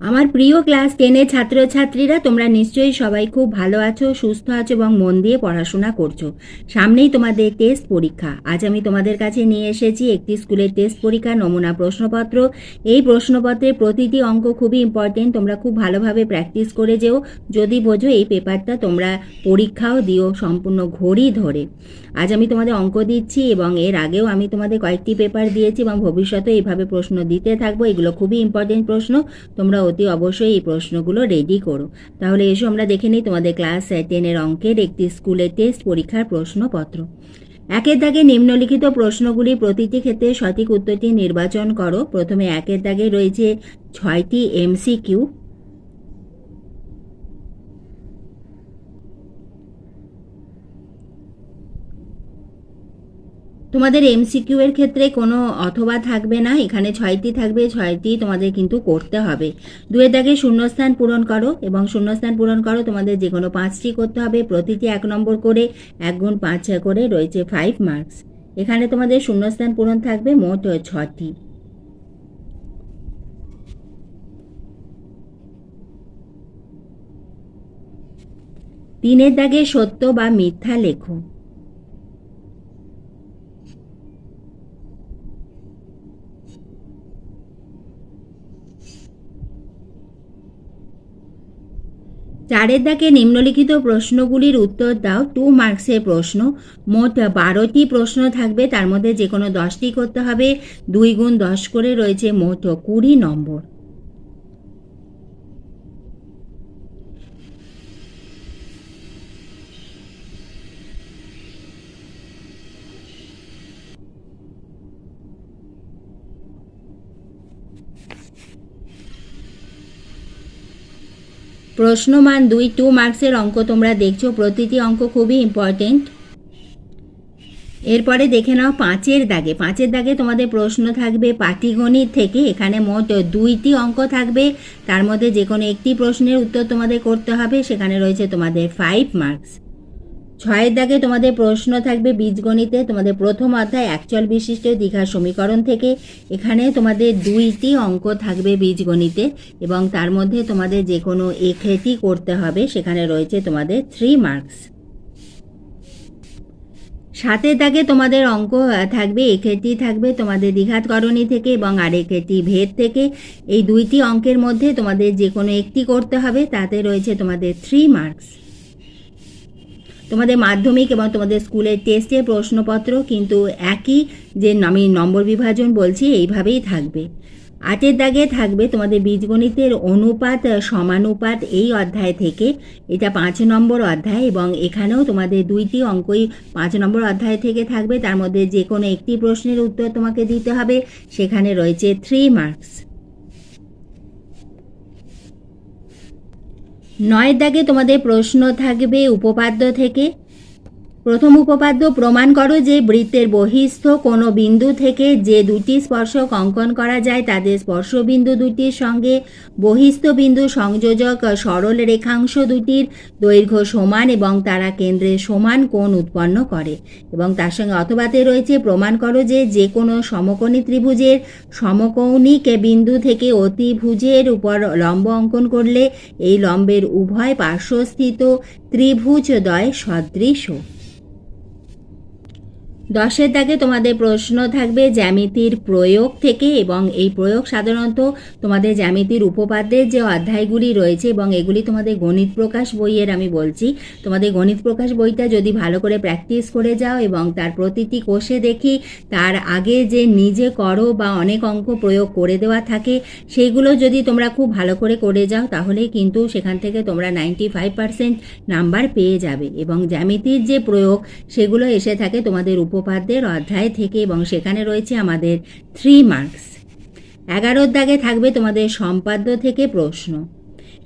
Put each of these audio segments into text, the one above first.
আমার প্রিয় ক্লাস টেনের ছাত্রছাত্রীরা, তোমরা নিশ্চয়ই সবাই খুব ভালো আছো, সুস্থ আছো এবং মন দিয়ে পড়াশোনা করছ। সামনেই তোমাদের টেস্ট পরীক্ষা। আজ আমি তোমাদের কাছে নিয়ে এসেছি একটি স্কুলের টেস্ট পরীক্ষা, নমুনা প্রশ্নপত্র। এই প্রশ্নপত্রের প্রতিটি অঙ্ক খুবই ইম্পর্টেন্ট তোমরা খুব ভালোভাবে প্র্যাকটিস করে যেও। যদি বোঝো, এই পেপারটা তোমরা পরীক্ষাও দিও সম্পূর্ণ ঘড়ি ধরে। আজ আমি তোমাদের অঙ্ক দিচ্ছি এবং এর আগেও আমি তোমাদের কয়েকটি পেপার দিয়েছি এবং ভবিষ্যতে এইভাবে প্রশ্ন দিতে থাকব। এগুলো খুবই ইম্পর্টেন্ট প্রশ্ন। তোমরা অতি অবশ্যই এই প্রশ্নগুলো রেডি করো। তাহলে এসো আমরা দেখে নিই তোমাদের ক্লাস টেনের অঙ্কের একটি স্কুলের টেস্ট পরীক্ষার প্রশ্নপত্র। একের দাগে নিম্নলিখিত প্রশ্নগুলি প্রতিটি ক্ষেত্রে সঠিক উত্তরটি নির্বাচন করো। প্রথমে একের দাগে রয়েছে ছয়টি এমসিকিউ তোমাদের এমসিকিউ এর ক্ষেত্রে কোনো অথবা থাকবে না, এখানে ছয়টি থাকবে, ছয়টি তোমাদের কিন্তু করতে হবে। দুয়ের দাগে শূন্যস্থান পূরণ করো এবং শূন্যস্থান পূরণ করো, তোমাদের যে কোনো পাঁচটি করতে হবে, প্রতিটি এক নম্বর করে এক গুণ পাঁচ করে রয়েছে ফাইভ মার্কস এখানে তোমাদের শূন্যস্থান পূরণ থাকবে মোট ছটি তিনের দাগে সত্য বা মিথ্যা লেখো। চারের দাগে নিম্নলিখিত প্রশ্নগুলির উত্তর দাও। টু মার্কসের প্রশ্ন। মোট বারোটি প্রশ্ন থাকবে, তার মধ্যে যে কোনো দশটি করতে হবে। দুই গুণ দশ করে রয়েছে মোট কুড়ি নম্বর। প্রশ্নমান দুই টু মার্কসের অঙ্ক তোমরা দেখছ। প্রতিটি অঙ্ক খুবই ইম্পর্টেন্ট এরপরে দেখে নাও পাঁচের দাগে। পাঁচের দাগে তোমাদের প্রশ্ন থাকবে পাটিগণিত থেকে। এখানে মোট দুইটি অঙ্ক থাকবে। তার মধ্যে যে কোনো একটি প্রশ্নের উত্তর তোমাদের করতে হবে। সেখানে রয়েছে তোমাদের ফাইভ মার্কস ছয়ের দাগে তোমাদের প্রশ্ন থাকবে বীজগণিতে। তোমাদের প্রথম অধ্যায় অ্যাকচুয়াল বিশিষ্ট দীঘার সমীকরণ থেকে। এখানে তোমাদের দুইটি অঙ্ক থাকবে বীজগণিতে এবং তার মধ্যে তোমাদের যে কোনো একটি করতে হবে। সেখানে রয়েছে তোমাদের থ্রি মার্কস সাতের দাগে তোমাদের অঙ্ক থাকবে একেটি থাকবে তোমাদের দ্বিঘাতকরণী থেকে এবং আরেকটি ভেদ থেকে। এই দুইটি অঙ্কের মধ্যে তোমাদের যে কোনো একটি করতে হবে। তাতে রয়েছে তোমাদের থ্রি মার্কস তোমাদের মাধ্যমিক এবং তোমাদের স্কুলের টেস্টের প্রশ্নপত্র কিন্তু একই যে আমি নম্বর বিভাজন বলছি, এইভাবেই থাকবে। আটের দাগে থাকবে তোমাদের বীজগণিতের অনুপাত, সমানুপাত এই অধ্যায় থেকে। এটা পাঁচ নম্বর অধ্যায় এবং এখানেও তোমাদের দুইটি অঙ্কই পাঁচ নম্বর অধ্যায় থেকে থাকবে। তার মধ্যে যে কোনো একটি প্রশ্নের উত্তর তোমাকে দিতে হবে। সেখানে রয়েছে থ্রি মার্কস নয়ের দাগে তোমাদের প্রশ্ন থাকবে উপপাদ্য থেকে। প্রথম উপপাদ্য প্রমাণ করো যে বৃত্তের বহিস্থ কোনো বিন্দু থেকে যে দুটি স্পর্শক অঙ্কন করা যায়, তাদের স্পর্শবিন্দু দুটির সঙ্গে, বহিস্থ বিন্দু সংযোজক সরল রেখাংশ দুটির দৈর্ঘ্য সমান এবং তারা কেন্দ্রে সমান কোণ উৎপন্ন করে। এবং তার সঙ্গে অথবাতে রয়েছে, প্রমাণ করো যে যে কোনো সমকোণী ত্রিভুজের সমকৌণিক বিন্দু থেকে অতিভুজের উপর লম্ব অঙ্কন করলে এই লম্বের উভয় পার্শ্বস্থিত ত্রিভুজদ্বয় সদৃশ। দশের দাগে তোমাদের প্রশ্ন থাকবে জ্যামিতির প্রয়োগ থেকে এবং এই প্রয়োগ সাধারণত তোমাদের জ্যামিতির উপপাদ্যের যে অধ্যায়গুলি রয়েছে এবং এগুলি তোমাদের গণিত প্রকাশ বইয়ের আমি বলছি। তোমাদের গণিত প্রকাশ বইটা যদি ভালো করে প্র্যাকটিস করে যাও এবং তার প্রতিটি কোষে দেখি, তার আগে যে নিজে করো বা অনেক অঙ্ক প্রয়োগ করে দেওয়া থাকে সেইগুলো যদি তোমরা খুব ভালো করে করে যাও, তাহলেই কিন্তু সেখান থেকে তোমরা নাইনটি ফাইভ পার্সেন্ট নাম্বার পেয়ে যাবে এবং জ্যামিতির যে প্রয়োগ, সেগুলো এসে থাকে তোমাদের উপপাদ্যের অধ্যায় থেকে এবং সেখানে রয়েছে আমাদের থ্রি মার্কস এগারোর দাগে থাকবে তোমাদের সম্পাদ্য থেকে প্রশ্ন।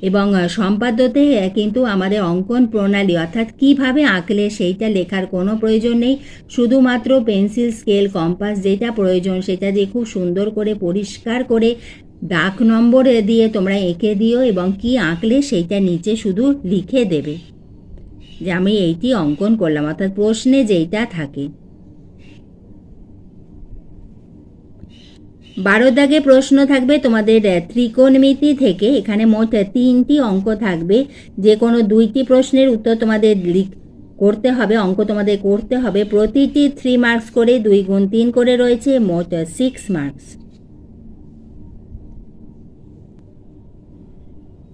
এবং সম্পাদ্যতে কিন্তু আমাদের অঙ্কন প্রণালী, অর্থাৎ কীভাবে আঁকলে সেইটা লেখার কোনো প্রয়োজন নেই। শুধুমাত্র পেন্সিল, স্কেল, কম্পাস যেটা প্রয়োজন, সেটা দিয়ে খুব সুন্দর করে পরিষ্কার করে ডাক নম্বর দিয়ে তোমরা এঁকে দিও এবং কি আঁকলে সেইটা নিচে শুধু লিখে দেবে। যে আমি এইটি অঙ্কন করলাম, অর্থাৎ প্রশ্নে যেইটা থাকে। বারো দাগে প্রশ্ন থাকবে, তোমাদের ত্রিকোণমিতি থেকে এখানে মোট তিনটি অঙ্ক থাকবে। যে কোনো দুইটি প্রশ্নের উত্তর তোমাদের লিখ- করতে হবে, অঙ্ক তোমাদের করতে হবে। প্রতিটি থ্রি মার্কস করে দুই গুণ তিন করে রয়েছে, মোট সিক্স মার্কস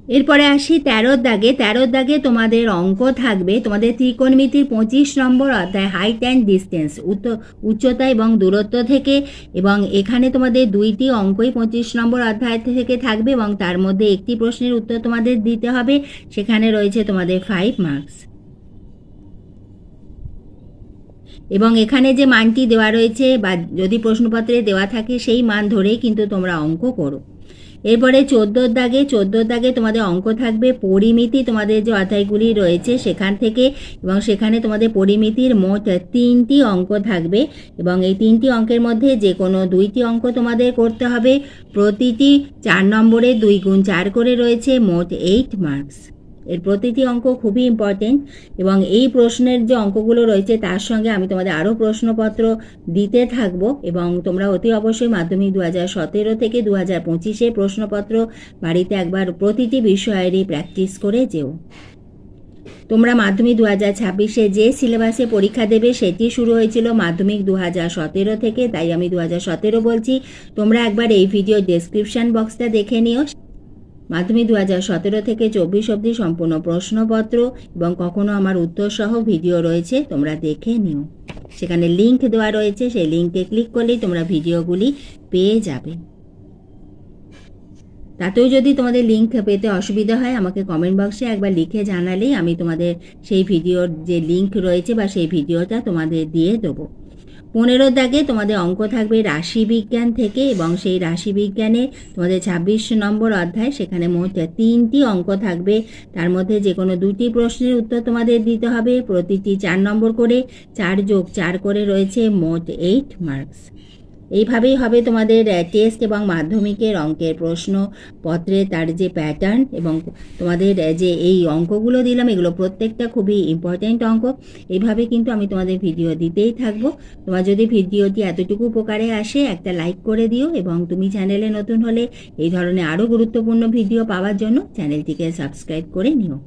এরপরে আসি তেরোর দাগে। তেরোর দাগে তোমাদের অঙ্ক থাকবে। তোমাদের ত্রিকোণমিতির পঁচিশ নম্বর অধ্যায় হাইট অ্যান্ড ডিস্টেন্স উচ্চতা এবং দূরত্ব থেকে। এবং এখানে তোমাদের দুইটি অঙ্কই পঁচিশ নম্বর অধ্যায় থেকে থাকবে এবং তার মধ্যে একটি প্রশ্নের উত্তর তোমাদের দিতে হবে। সেখানে রয়েছে তোমাদের ফাইভ মার্কস এবং এখানে যে মানটি দেওয়া রয়েছে বা যদি প্রশ্নপত্রে দেওয়া থাকে, সেই মান ধরেই কিন্তু তোমরা অঙ্ক করো। এরপরে চোদ্দোর দাগে চোদ্দোর দাগে তোমাদের অঙ্ক থাকবে পরিমিতি তোমাদের যে অধ্যায়গুলি রয়েছে সেখান থেকে এবং সেখানে তোমাদের পরিমিতির মোট তিনটি অঙ্ক থাকবে এবং এই তিনটি অঙ্কের মধ্যে যে কোনো দুইটি অঙ্ক তোমাদের করতে হবে। প্রতিটি চার নম্বরে দুই গুণ চার করে রয়েছে মোট এইট মার্কস এর প্রতিটি অঙ্ক খুবই ইম্পর্টেন্ট এবং এই প্রশ্নের যে অঙ্কগুলো রয়েছে, তার সঙ্গে আমি তোমাদের আরও প্রশ্নপত্র দিতে থাকব এবং তোমরা অতি অবশ্যই মাধ্যমিক দু হাজার সতেরো থেকে দু হাজার পঁচিশে প্রশ্নপত্র বাড়িতে একবার প্রতিটি বিষয়েরই প্র্যাকটিস করে যেও। তোমরা মাধ্যমিক দু হাজার ছাব্বিশে যে সিলেবাসে পরীক্ষা দেবে, সেটি শুরু হয়েছিল মাধ্যমিক দু হাজার সতেরো থেকে, তাই আমি দু হাজার সতেরো বলছি। তোমরা একবার এই ভিডিও ডেসক্রিপশন বক্সটা দেখে নিও। মাধ্যমিক দু হাজার সতেরো থেকে চব্বিশ অবধি সম্পূর্ণ প্রশ্নপত্র এবং কখনো আমার উত্তর সহ ভিডিও রয়েছে, তোমরা দেখে নিও। সেখানে লিংক দেওয়া রয়েছে, সেই লিঙ্কে ক্লিক করলেই তোমরা ভিডিওগুলি পেয়ে যাবে। তাতেও যদি তোমাদের লিঙ্ক পেতে অসুবিধা হয়, আমাকে কমেন্ট বক্সে একবার লিখে জানালেই আমি তোমাদের সেই ভিডিওর যে লিঙ্ক রয়েছে বা সেই ভিডিওটা তোমাদের দিয়ে দেবো। পনেরো দাগে তোমাদের অঙ্ক থাকবে রাশি বিজ্ঞান থেকে এবং সেই রাশি বিজ্ঞানে তোমাদের ছাব্বিশ নম্বর অধ্যায়, সেখানে মোট তিনটি অঙ্ক থাকবে। তার মধ্যে যে কোনো দুটি প্রশ্নের উত্তর তোমাদের দিতে হবে। প্রতিটি চার নম্বর করে চার যোগ চার করে রয়েছে মোট এইট মার্কস এইভাবেই হবে তোমাদের টেস্ট এবং মাধ্যমিকের অঙ্কের প্রশ্ন পত্রে তার যে প্যাটার্ন এবং তোমাদের যে এই অঙ্কগুলো দিলাম, এগুলো প্রত্যেকটা খুবই ইম্পর্ট্যান্ট অঙ্ক। এইভাবে কিন্তু আমি তোমাদের ভিডিও দিতেই থাকব। তোমার যদি ভিডিওটি এতটুকু উপকারে আসে, একটা লাইক করে দিও এবং তুমি চ্যানেলে নতুন হলে এই ধরনের আরও গুরুত্বপূর্ণ ভিডিও পাওয়ার জন্য চ্যানেলটিকে সাবস্ক্রাইব করে নিও।